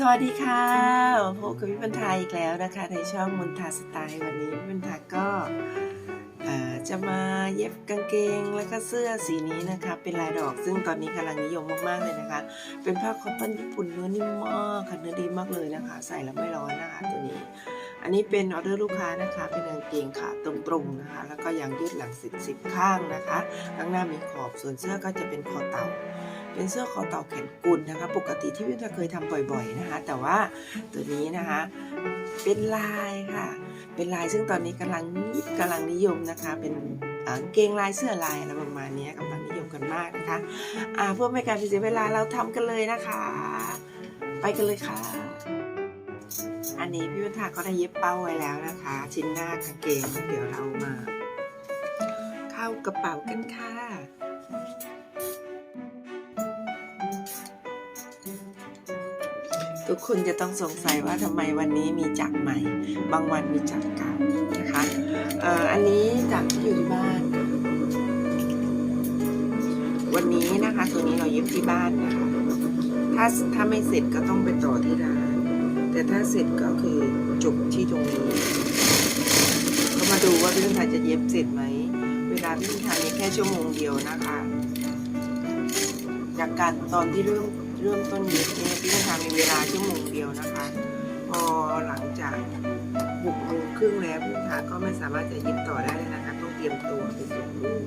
สวัสดีค่ะพบกับพี่บรรทาอีกแล้วนะคะ ในช่องมนทาสไตล์วันนี้พี่บรรทาก็จะมาเย็บกางเกงแล้วก็เสื้อสีนี้นะคะ เป็นลายดอกซึ่งตอนนี้กำลังนิยมมากๆเลยนะคะ เป็นผ้าคอตตอนญี่ปุ่นเนื้อนิ่มมากค่ะเนื้อดีมากเลยนะคะ ใส่แล้วไม่ร้อนนะคะตัวนี้ อันนี้เป็นออเดอร์ลูกค้านะคะ เป็นกางเกงขาตรงๆนะคะ แล้วก็ยางยืดหลังสิบสิบข้างนะคะข้างหน้ามีขอบส่วนเสื้อก็จะเป็นคอเต่า เป็นเสื้อคอเต่าแขนกุลนะคะ ปกติที่พี่จะเคยทำบ่อยๆนะคะ แต่ว่าตัวนี้นะคะเป็นลายค่ะ เป็นลายซึ่งตอนนี้กำลังนิดกำลังนิยมนะคะ เป็นเกงลายเสื้อลายอะไรประมาณนี้กำลังนิยมกันมากนะคะอ่าเพื่อไม่การเสียเวลาเราทำกันเลยนะคะ ไปกันเลยค่ะ อันนี้พี่วัฒนาก็ได้เย็บเป้าไว้แล้วนะคะ ชิ้นหน้ากางเกงเดี๋ยวเรามา เข้ากระเป๋ากันค่ะ ทุกคนจะต้องสงสัยว่าทำไมวันนี้มีจักรใหม่ บางวันมีจักรเก่านะคะเอ่ออันนี้จักรที่อยู่ที่บ้าน วันนี้นะคะ ตัวนี้เราเย็บที่บ้านนะคะ ถ้าถ้าไม่เสร็จก็ต้องไปต่อที่ร้าน แต่ถ้าเสร็จก็คือจบที่ตรงนี้ก็มาดูว่าพี่ลุงทายจะเย็บเสร็จไหม เวลาพี่ลุงทายมีแค่ชั่วโมงเดียวนะคะ จากการตอนที่เริ่ม เริ่มต้นเย็บเนี่ยพี่ทายมีเวลาชั่วโมงเดียวนะคะ พอหลังจากหกโมงครึ่งแล้วพี่ลุงทาก็ไม่สามารถจะเย็บต่อได้แล้วนะคะต้องเตรียมตัวไปส่งลูก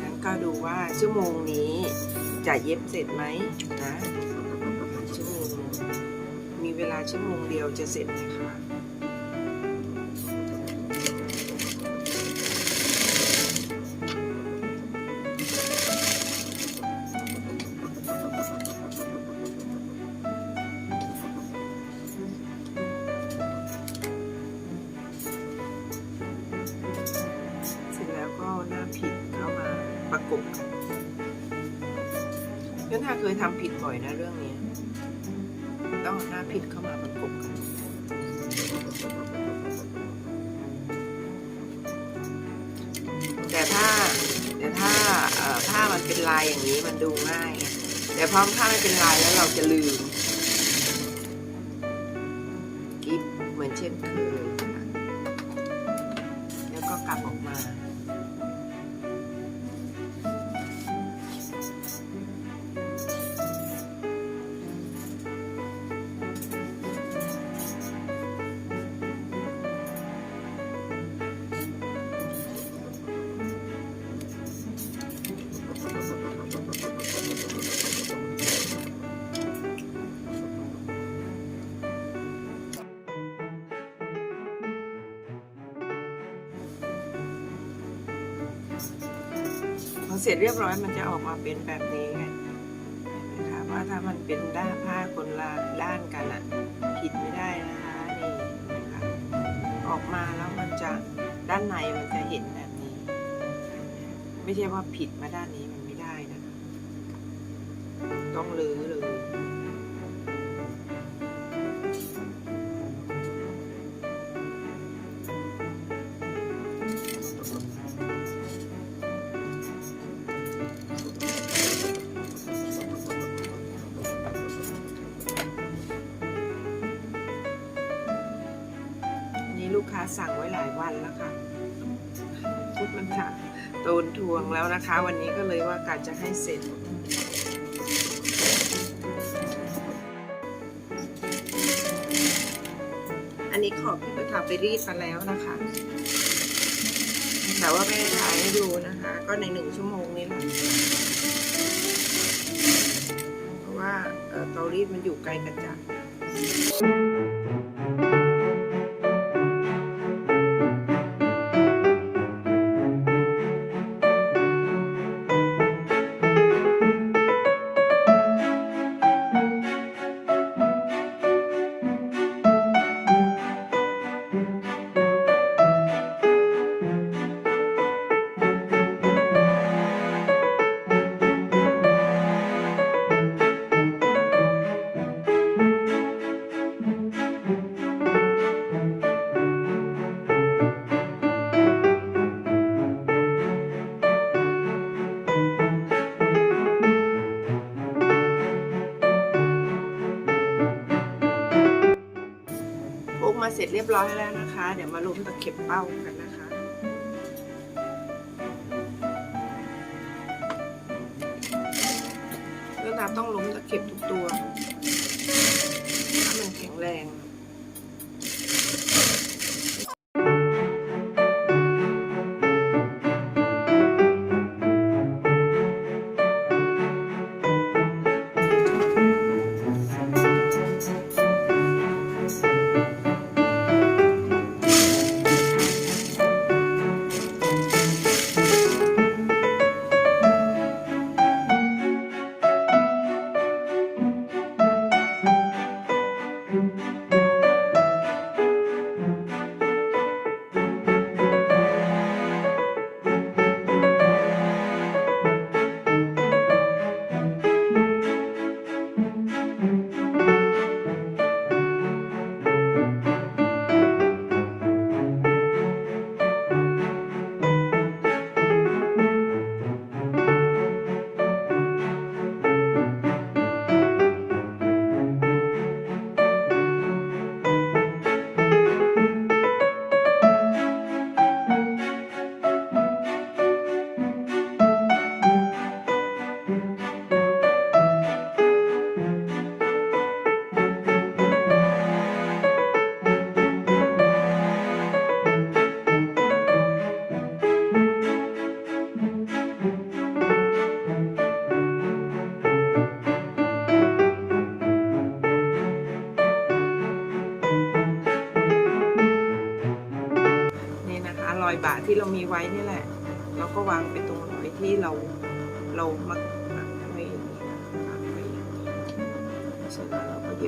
งั้นก็ดูว่าชั่วโมงนี้จะเย็บเสร็จไหมนะชั่วโมงมีเวลาชั่วโมงเดียวจะเสร็จไหมคะ เคยทำผิดบ่อยนะเรื่องนี้ ต้องหน้าผิดเข้ามาประกบกันแต่ถ้าแต่ถ้าผ้ามันเป็นลายอย่างนี้มันดูง่าย แต่พอผ้าไม่เป็นลายแล้วเราจะลืม เสร็จเรียบร้อยมันจะออกมาเป็นแบบนี้ไงนะคะว่าถ้ามันเป็นด้านผ้าคนละด้านกันอะผิดไม่ได้นะคะนี่นะคะออกมาแล้วมันจะด้านในมันจะเห็นแบบนี้ ไม่ใช่ว่าผิดมาด้านนี้มันไม่ได้นะคะต้องลื้อเลย โดนทวงแล้วนะคะ วันนี้ก็เลยว่ากาจะให้เสร็จอันนี้ขอบที่ไปทำไปรีดมาแล้วนะคะ แต่ว่าไม่ได้ถ่ายให้ดูนะคะ ก็ในหนึ่งชั่วโมงนี้แหละเพราะว่าเอ่อเตารีดมันอยู่ไกลกระจัดเยบร้อยแล้วนะคะ เดี๋ยวมาลุ้นตะเข็บเป้ากัน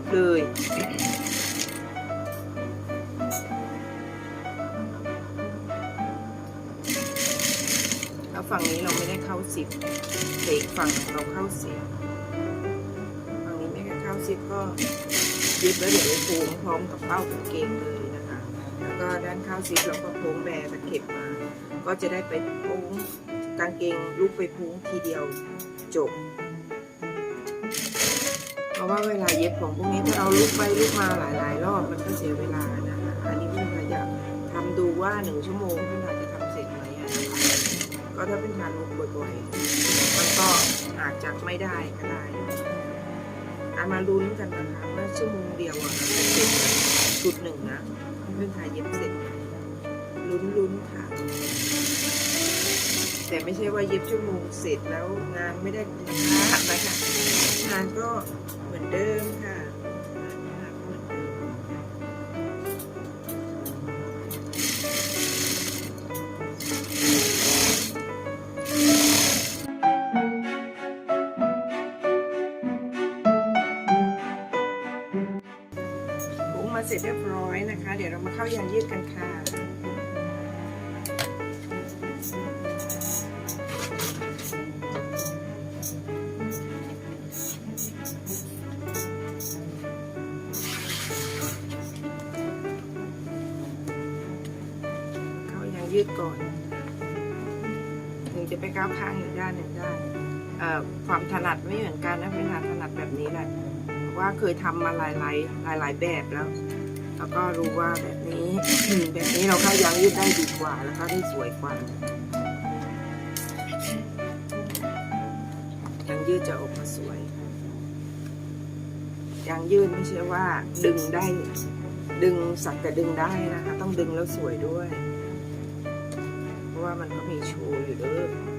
บเลย แล้วฝั่งนี้เราไม่ได้เข้าสิบแต่อีกฝั่งเราเข้าสิบฝั่งนี้ไม่ได้เข้าสิบก็เย็บแล้วเดี๋ยวไปปูพร้อมกับเป้ากางเกงเลยนะคะ แล้วก็ด้านข้าวซิปเราก็โพ้งแบตะเข็บมา ก็จะได้ไปโพ้งกางเกงลูกไปโพ้งทีเดียวจบ ว่าเวลาเย็บของพวกนี้ถ้าเราลุกไปลุกมาหลาย ๆ รอบมันก็เสียเวลานะคะอันนี้เพื่อนก็อยากทำดูว่าหนึ่งชั่วโมงเพื่อนาจจะทำเสร็จไหมก็ถ้าเป็นทานลุกบ่อยๆมันก็อาจจะไม่ได้ก็ได้อามาลุ้นกันนะคะว่าชั่วโมงเดียวอะจะเสร็จชุดหนึ่งนะเพื่อนทายเย็บเสร็จลุ้นลุ้นๆค่ะแต่ไม่ใช่ว่าเย็บชั่วโมงเสร็จแล้วงานไม่ได้คุณค่านะคะงานก็ เดิมค่ะงานก็เหมือนเดิมปุ้งมาเสร็จเรียบร้อยนะคะ เดี๋ยวเรามาเข้ายางยืดกันค่ะ ยืดก่อน ถึงจะไปก้าวข้างอีกด้านหนึ่งได้ความถนัดไม่เหมือนกันนะเป็นถนัดแบบนี้แหละว่าเคยทำมาหลายหลายหลายหลายแบบแล้ว แล้วก็รู้ว่าแบบนี้แบบนี้เราเข้ายางยืดได้ดีกว่า แล้วก็ได้สวยกว่ายางยืดจะออกมาสวยยางยืดไม่ใช่ว่าดึงได้ ดึงสักแต่ดึงได้นะคะ ต้องดึงแล้วสวยด้วย ว่ามันก็มีชูอยู่ด้วย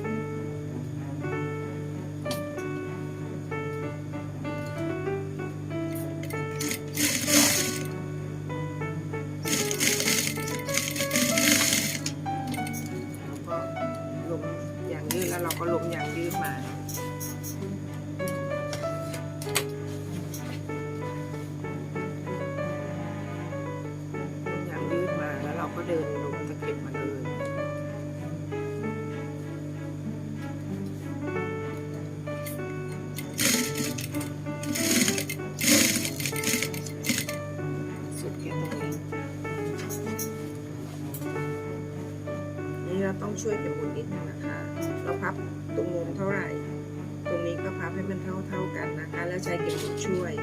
ต้องช่วยกันหมุนนิดนึงนะคะ เราพับตรงมุมเท่าไหร่ ตรงนี้ก็พับให้มันเท่าๆกันนะคะ แล้วใช้เก็บหมุนช่วย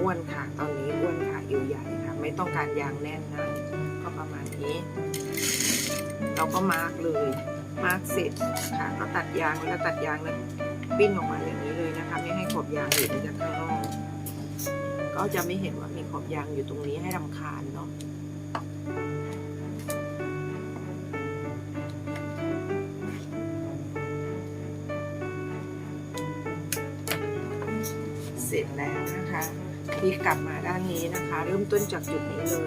อ้วนค่ะ ตอนนี้อ้วนค่ะเอวใหญ่ค่ะ ไม่ต้องการยางแน่นนะก็ประมาณนี้ เราก็มาร์กเลย มาร์กเสร็จค่ะก็ตัดยางเวลาตัดยางแล้วปิ้นออกมาอย่างนี้เลยนะคะ ไม่ให้ขอบยางเห็นจากข้างนอกก็จะไม่เห็นว่ามีขอบยางอยู่ตรงนี้ให้รำคาญเนาะเสร็จแล้วนะคะ พลิกลับมาด้านนี้นะคะ เริ่มต้นจากจุดนี้เลย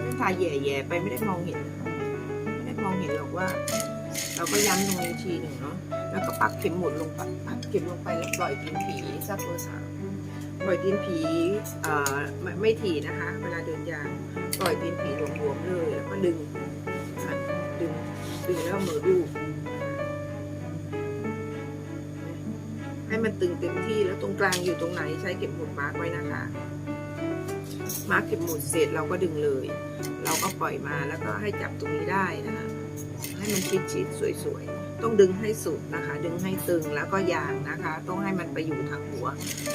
ไม่ทาแย่ๆไปไม่ได้มองเห็นไม่ได้มองเห็นหรอกว่า เราก็ย้ำตรงนี้ทีหนึ่งเนาะแล้วก็ปักเข็มหมุดลงไปปักเข็มลงไปแล้วปล่อยตีนผีซับเบอร์สามปล่อยตีนผีเอ่อไม่ไม่ถี่นะคะ เวลาเดินยางปล่อยตีนผีหลวมๆเลยแล้วก็ดึงดึงดึงแล้วมือลู มันตึงเต็มที่แล้วตรงกลางอยู่ตรงไหนใช้เข็มหมุดมาร์กไว้นะคะมาร์กเข็มหมุดเสร็จเราก็ดึงเลย เราก็ปล่อยมาแล้วก็ให้จับตรงนี้ได้นะคะให้มันชิดชิดๆสวยๆ ต้องดึงให้สุดนะคะ ดึงให้ตึงแล้วก็ยางนะคะ ต้องให้มันไปอยู่ทางหัว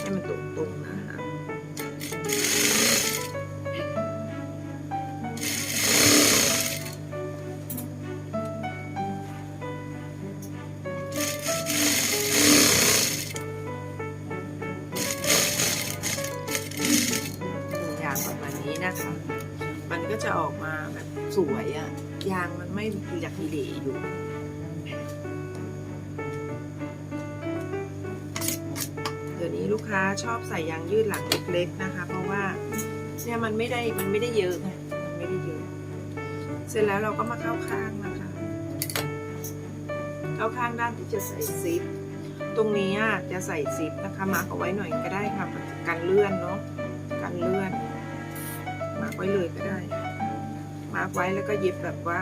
ให้มันตรงๆนะ นะคะ มันก็จะออกมาแบบสวยอะยางมันไม่อยากดีเหลอยู่เดี๋ยวนี้ลูกค้าชอบใส่ยางยืดหลังเล็กๆนะคะ เพราะว่าเนี่ยมันไม่ได้มันไม่ได้เยอะไงมันไม่ได้เยอะเสร็จแล้วเราก็มาเข้าข้างนะคะ เข้าข้างด้านที่จะใส่ซิปตรงนี้อะจะใส่ซิปนะคะมาร์กเอาไว้หน่อยก็ได้ค่ะกันเลื่อนเนาะ ไว้เลยก็ได้ มาร์กไว้แล้วก็เย็บแบบว่า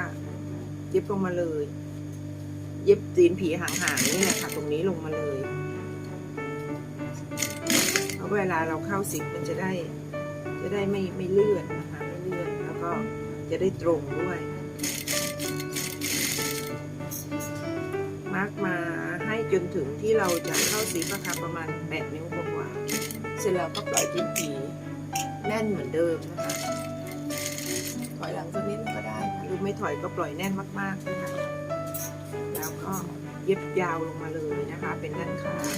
เย็บลงมาเลย เย็บตีนผีห่างๆนี่แหละค่ะตรงนี้ลงมาเลยเพราะเวลาเราเข้าสิบมันจะได้ จะได้ไม่ไม่เลื่อนนะคะไม่เลื่อนแล้วก็จะได้ตรงด้วยมาร์กมาให้จนถึงที่เราจะเข้าสีประคาประมาณ 8 นิ้วกว่า เสร็จแล้วก็ปล่อยตีนผีแน่นเหมือนเดิมนะคะ อยหลังสักนิดก็ได้หรือไม่ถอยก็ปล่อยแน่นมากๆนะคะแล้วก็เย็บยาวลงมาเลยนะคะ เป็นด้านข้าง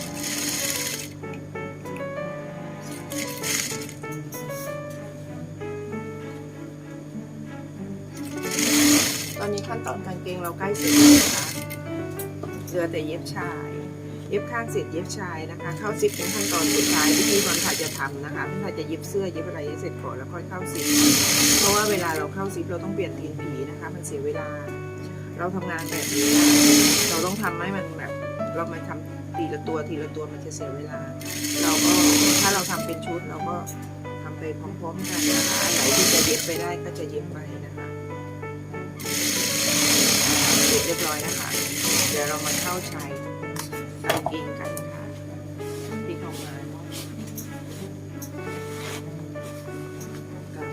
ตอนนี้ขั้นตอนกางเกงเราใกล้เสร็จแล้วนะคะเหลือแต่เย็บชาย เย็บข้างเสร็จเย็บชายนะคะ เข้าซิปเป็นขั้นตอนสุดท้ายที่พี่บอลค่ะจะทำนะคะพี่บอจะเย็บเสื้อเย็บอะไรเสร็จก่อนแล้วค่อยเข้าซิปเพราะว่าเวลาเราเข้าซิปเราต้องเปลี่ยนตีนผีนะคะ มันเสียเวลา เราทำงานแบบนี้ เราต้องทำให้มันแบบเรามาทำทีละตัวทีละตัวมันจะเสียเวลา เราก็ถ้าเราทำเป็นชุดเราก็ทำไปพร้อมๆกันนะคะอันไหนที่จะเย็บไปได้ก็จะเย็บไปนะคะเสร็จเรียบร้อยนะคะ เดี๋ยวเรามาเข้าใช้ กางเกงกันค่ะที่เข้ามาเนาะกาง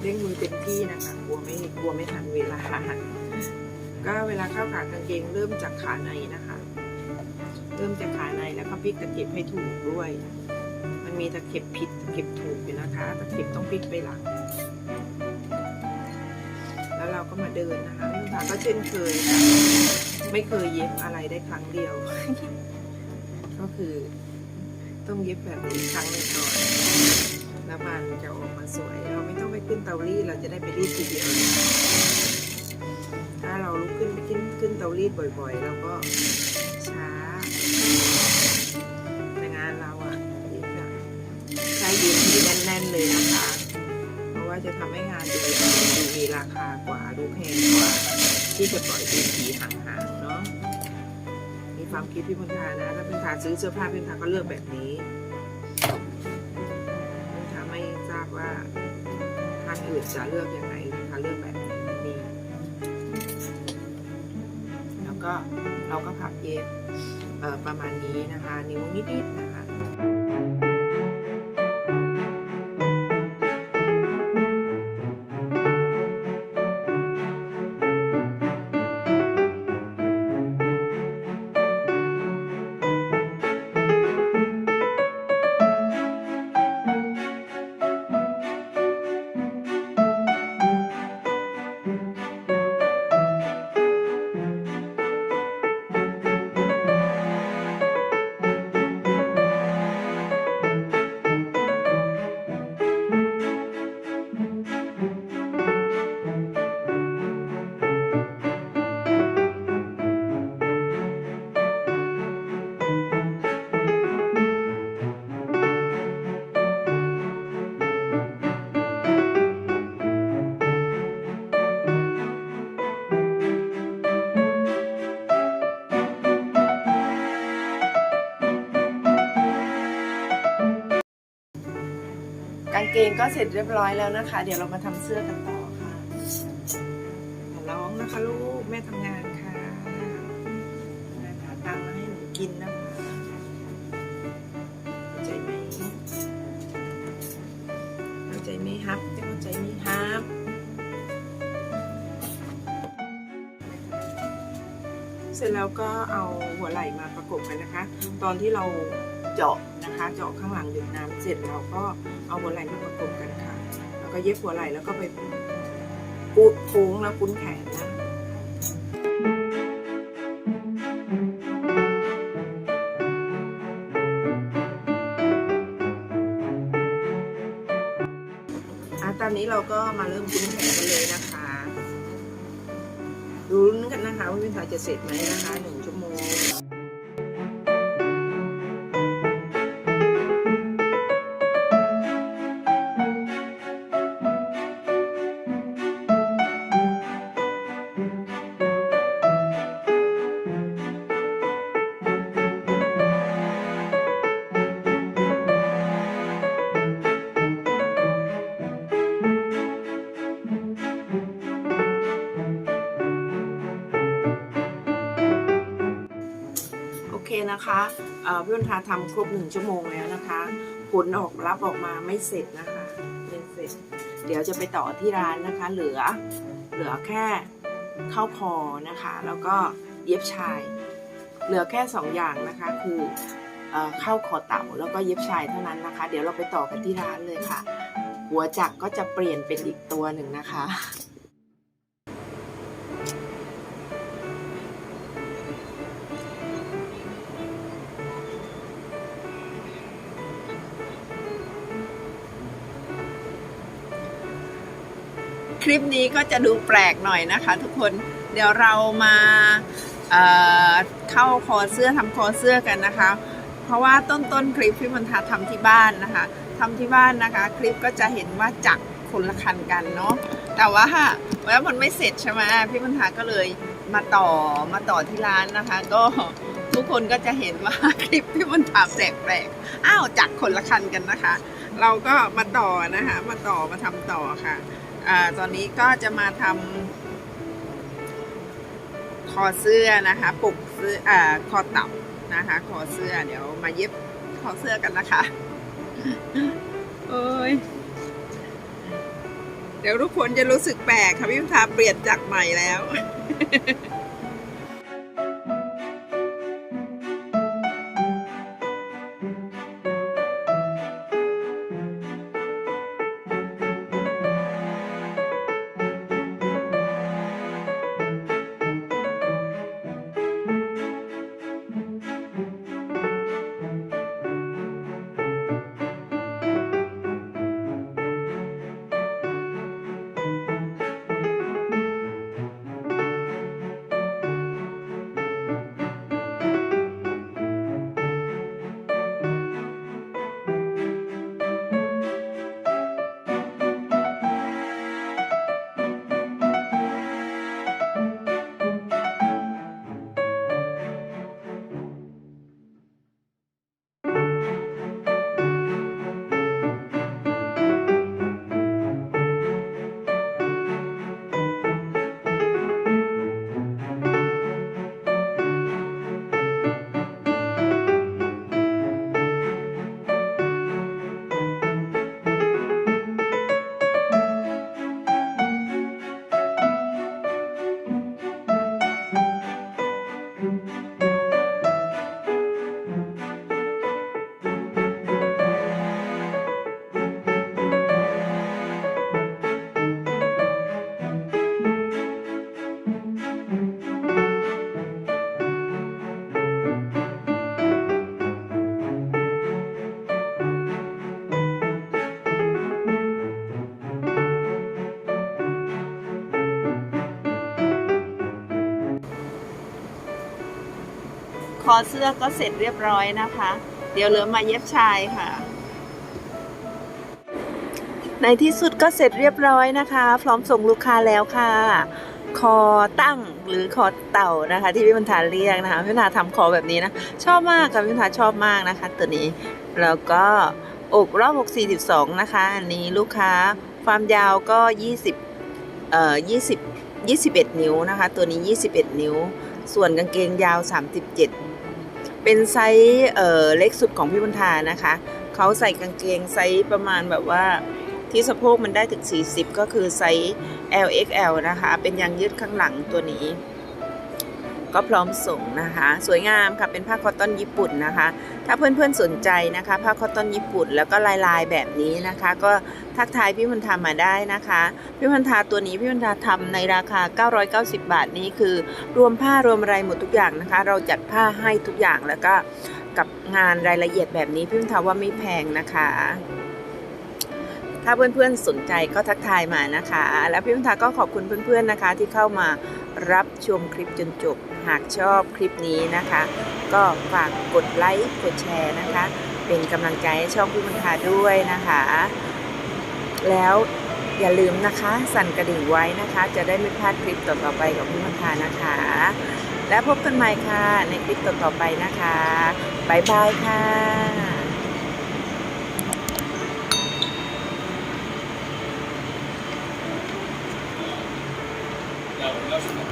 เร่งมือเต็มที่นะคะ กลัวไม่กลัวไม่ทันเวลา ก็เวลาเข้าขากางเกงเริ่มจากขาในนะคะ เริ่มจากขาในแล้วก็พลิกตะเข็บให้ถูกด้วย มันมีตะเข็บผิดตะเข็บถูกอยู่นะคะ ตะเข็บต้องพลิกไปหลัง แล้วเราก็มาเดินนะคะ ก็เช่นเคยค่ะไม่เคยเย็บอะไรได้ครั้งเดียว ก็คือต้องเย็บแบบนี้ครั้งหนึ่งก่อนแล้วมันจะออกมาสวย เราไม่ต้องไปขึ้นเตารีดเราจะได้ไปรีดทีเดียวถ้าเราลุกขึ้นไปขึ้นขึ้นเตารีดบ่อยๆเราก็ช้าแต่งานเราอะเย็บแบบใช้ยืนที่แน่นๆเลยนะคะ เพราะว่าจะทำให้งานดูดูมีราคากว่าดูแพงกว่า ที่จะปล่อยเป็นผีห่างๆเนาะมีความคิดพี่มนทานะถ้าพี่มนทาซื้อเสื้อผ้าพี่มนทาก็เลือกแบบนี้พี่มนทาไม่ทราบว่าท่านอื่นจะเลือกยังไงพี่มนทาเลือกแบบนี้นี่แล้วก็เราก็พับเย็บประมาณนี้นะคะ นิ้วนิดๆนะางเกงก็เสร็จเรียบร้อยแล้วนะคะ เดี๋ยวเรามาทำเสื้อกันต่อค่ะอย่าร้องนะคะลูกแม่ทำงานค่ะหาตังค์มาให้หนูกินนะคะเข้าใจไหมเข้าใจไหมครับเข้าใจไหมครับเสร็จแล้วก็เอาหัวไหล่มาประกบกันนะคะ ตอนที่เราเจาะนะคะ เจาะข้างหลังหยดน้ำเสร็จเราก็ เอาหัวไหล่มาประกบกันค่ะ แล้วก็เย็บหัวไหล่แล้วก็ไปปูดโค้งแล้วคุ้นแขนนะตอนนี้เราก็มาเริ่มคุ้นแขนกันเลยนะคะ ดูนกันนะคะว่าพี่สายจะเสร็จไหมนะคะหนึ่ง นะคะเพี่วันทาทำครบหนึ่งชั่วโมงแล้วนะคะ ผลออกรับออกมาไม่เสร็จนะคะไม่เสร็จ เดี๋ยวจะไปต่อที่ร้านนะคะ เหลือเหลือแค่เข้าคอนะคะ แล้วก็เย็บชาย เหลือแค่สองอย่างนะคะ คือเข้าคอเต่าแล้วก็เย็บชายเท่านั้นนะคะ เดี๋ยวเราไปต่อกันที่ร้านเลยค่ะ หัวจักก็จะเปลี่ยนเป็นอีกตัวหนึ่งนะคะ คลิปนี้ก็จะดูแปลกหน่อยนะคะ ทุกคนเดี๋ยวเรามาเเข้าคอเสื้อทำคอเสื้อกันนะคะ เพราะว่าต้นต้นๆคลิปพี่มณฑาทำที่บ้านนะคะทำที่บ้านนะคะ คลิปก็จะเห็นว่าจักคนละคันกันเนาะแต่ว่าแล้วมันไม่เสร็จใช่ไหมพี่มณฑาก็เลยมาต่อมาต่อที่ร้านนะคะ ก็ทุกคนก็จะเห็นว่าคลิปพี่มณฑาแปลกๆอ้าวจักคนละคันกันนะคะ เราก็มาต่อนะคะ มาต่อมาทำต่อค่ะ อ่าตอนนี้ก็จะมาทำคอเสื้อนะคะปุกเสื้ออ่าคอเต่านะคะคอเสื้อเดี๋ยวมาเย็บคอเสื้อกันนะคะโอ้ยเดี๋ยวทุกคนจะรู้สึกแปลกค่ะพี่พิมทาเปลี่ยนจากใหม่แล้ว อเสื้อก็เสร็จเรียบร้อยนะคะ เดี๋ยวเหลือมาเย็บชายค่ะ ในที่สุดก็เสร็จเรียบร้อยนะคะ พร้อมส่งลูกค้าแล้วค่ะ คอตั้งหรือคอเต่านะคะ ที่พี่บรรทาเรียกนะคะพี่บรรทาทำคอแบบนี้นะ ชอบมากค่ะพี่บรรทาชอบมากนะคะ ตัวนี้แล้วก็อกรอบอก42 นะคะ อันนี้ลูกค้าความยาวก็ 20 เอ่อ 20 21 นิ้วนะคะ ตัวนี้ 21 นิ้ว ส่วนกางเกงยาว 37 เป็นไซส์เอ่อเล็กสุดของพี่บุญทานะคะเขาใส่กางเกงไซส์ประมาณแบบว่าที่สะโพกมันได้ถึง 40 ก็คือไซส์ LXL นะคะ เป็นยางยืดข้างหลังตัวนี้ ก็พร้อมส่งนะคะ สวยงามค่ะเป็นผ้าคอตตอนญี่ปุ่นนะคะ ถ้าเพื่อนๆสนใจนะคะ ผ้าคอตตอนญี่ปุ่นแล้วก็ลายลายๆแบบนี้นะคะ ก็ทักทายพี่พันธามาได้นะคะ พี่พันธาตัวนี้พี่พันธาทำในราคา 990 บาทนี้คือ รวมผ้ารวมอะไรหมดทุกอย่างนะคะ เราจัดผ้าให้ทุกอย่างแล้วก็กับงานรายละเอียดแบบนี้พี่พันธาว่าไม่แพงนะคะถ้าเพื่อนๆสนใจก็ทักทายมานะคะ แล้วพี่พันธาก็ขอบคุณเพื่อนๆนะคะ ที่เข้ามารับชมคลิปจนจบ หากชอบคลิปนี้นะคะ ก็ฝากกดไลค์กดแชร์นะคะ เป็นกำลังใจให้ช่องพี่พันธาด้วยนะคะ แล้วอย่าลืมนะคะ สั่นกระดิ่งไว้นะคะ จะได้ไม่พลาดคลิปต่อๆไปของพี่พันธานะคะ และพบกันใหม่ค่ะในคลิปต่อๆไปนะคะบายบายค่ะ Ja, und lass mal.